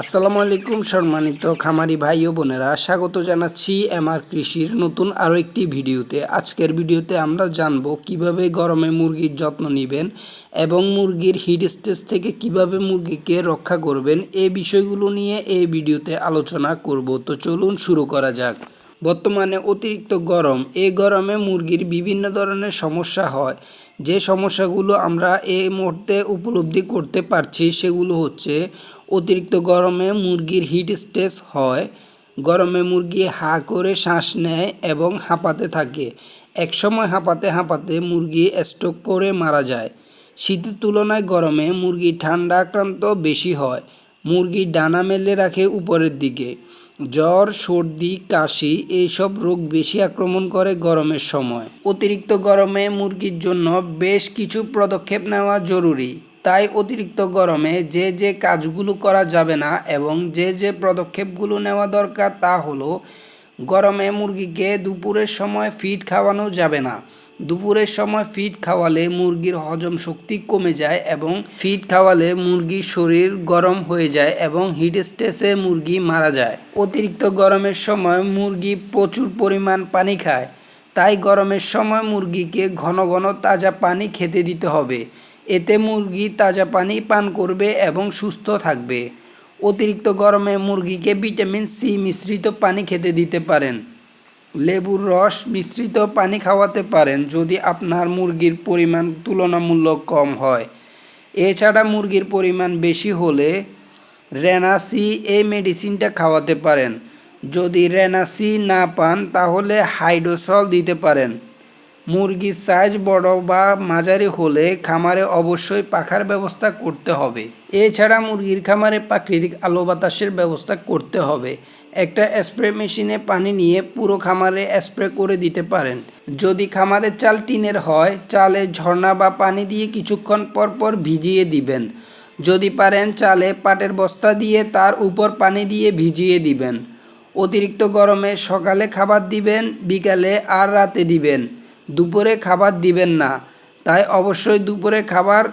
আসসালামু আলাইকুম সম্মানিত খামারি ভাই ও বোনেরা, স্বাগত জানাচ্ছি এমআর কৃষির নতুন আরও একটি ভিডিওতে। আজকের ভিডিওতে আমরা জানব কীভাবে গরমে মুরগির যত্ন নেবেন এবং মুরগির হিট স্টেজ থেকে কীভাবে মুরগিকে রক্ষা করবেন এই বিষয়গুলো নিয়ে এই ভিডিওতে আলোচনা করব। তো চলুন শুরু করা যাক। বর্তমানে অতিরিক্ত গরম এই গরমে মুরগির বিভিন্ন ধরনের সমস্যা হয়। যে সমস্যাগুলো আমরা এই মুহূর্তে উপলব্ধি করতে পারছি সেগুলো হচ্ছে অতিরিক্ত গরমে মুরগির হিট স্ট্রেস হয়। গরমে মুরগি হা করে শ্বাস নেয় এবং হাঁপাতে থাকে। একসময় হাঁপাতে হাঁপাতে মুরগি স্ট্রোক করে মারা যায়। শীতের তুলনায় গরমে মুরগি ঠান্ডা আক্রান্ত বেশি হয়। মুরগি ডানা মেলে রাখে উপরের দিকে। জ্বর, সর্দি, কাশি এইসব রোগ বেশি আক্রমণ করে গরমের সময়। অতিরিক্ত গরমে মুরগির জন্য বেশ কিছু পদক্ষেপ নেওয়া জরুরি। তাই অতিরিক্ত গরমে যে যে কাজগুলো করা যাবে না এবং যে যে পদক্ষেপগুলো নেওয়া দরকার তা হলো গরমে মুরগিকে দুপুরের সময় ফিড খাওয়ানো যাবে না। দুপুরের সময় ফিড খাওয়ালে মুরগির হজম শক্তি কমে যায় এবং ফিড খাওয়ালে মুরগির শরীর গরম হয়ে যায় এবং হিট স্টেসে মুরগি মারা যায়। অতিরিক্ত গরমের সময় মুরগি প্রচুর পরিমাণ পানি খায়। তাই গরমের সময় মুরগিকে ঘন ঘন তাজা পানি খেতে দিতে হবে। এতে মুরগি তাজা পানি পান করবে এবং সুস্থ থাকবে। অতিরিক্ত গরমে মুরগিকে ভিটামিন সি মিশ্রিত পানি খেতে দিতে পারেন। লেবুর রস মিশ্রিত পানি খাওয়াতে পারেন যদি আপনার মুরগির পরিমাণ তুলনামূলক কম হয়। এছাড়া মুরগির পরিমাণ বেশি হলে রেনাসি এই মেডিসিনটা খাওয়াতে পারেন। যদি রেনাসি না পান তাহলে হাইড্রোসল দিতে পারেন। মুরগির সাইজ বড় বা মাঝারি হলে খামারে অবশ্যই পাখার ব্যবস্থা করতে হবে। এছাড়া মুরগির খামারে প্রাকৃতিক আলো বাতাসের ব্যবস্থা করতে হবে। একটা স্প্রে মেশিনে পানি নিয়ে পুরো খামারে স্প্রে করে দিতে পারেন। যদি খামারের চাল টিনের হয়, চালে ঝর্ণা বা পানি দিয়ে কিছুক্ষণ পর পর ভিজিয়ে দিবেন। যদি পারেন চালে পাটের বস্তা দিয়ে তার উপর পানি দিয়ে ভিজিয়ে দিবেন। অতিরিক্ত গরমে সকালে খাবার দিবেন, বিকালে আর রাতে দিবেন। দুপুরে খাবার দিবেন না। তাই অবশ্যই দুপুরে খাবার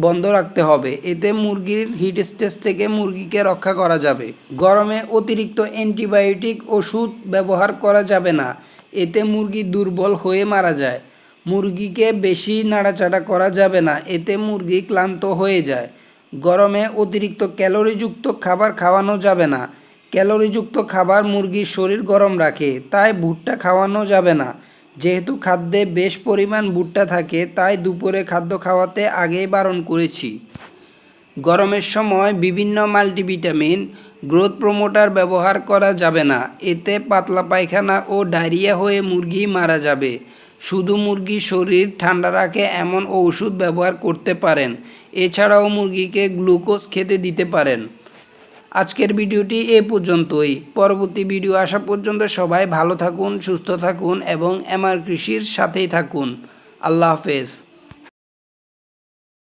বন্ধ রাখতে হবে। এতে মুরগির হিট স্ট্রেস থেকে মুরগিকে রক্ষা করা যাবে। গরমে অতিরিক্ত অ্যান্টিবায়োটিক ওষুধ ব্যবহার করা যাবে না। এতে মুরগি দুর্বল হয়ে মারা যায়। মুরগিকে বেশি নাড়াচাড়া করা যাবে না। এতে মুরগি ক্লান্ত হয়ে যায়। গরমে অতিরিক্ত ক্যালোরিযুক্ত খাবার খাওয়ানো যাবে না। ক্যালোরিযুক্ত খাবার মুরগির শরীর গরম রাখে। তাই ভুট্টা খাওয়ানো যাবে না। যেহেতু খাদ্যে বেশ পরিমাণ ভুট্টা থাকে, তাই দুপুরে খাদ্য খাওয়াতে আগেই বারণ করেছি। গরমের সময় বিভিন্ন মাল্টিভিটামিন, গ্রোথ প্রমোটার ব্যবহার করা যাবে না। এতে পাতলা পায়খানা ও ডায়রিয়া হয়ে মুরগি মারা যাবে। শুধু মুরগির শরীর ঠান্ডা রাখে এমন ঔষধ ব্যবহার করতে পারেন। এছাড়াও মুরগিকে গ্লুকোজ খেতে দিতে পারেন। আজকের ভিডিওটি এ পর্যন্তই। পরবর্তী ভিডিও আসা পর্যন্ত সবাই ভালো থাকুন, সুস্থ থাকুন এবং এমআর কৃষির সাথেই থাকুন। আল্লাহ হাফেজ।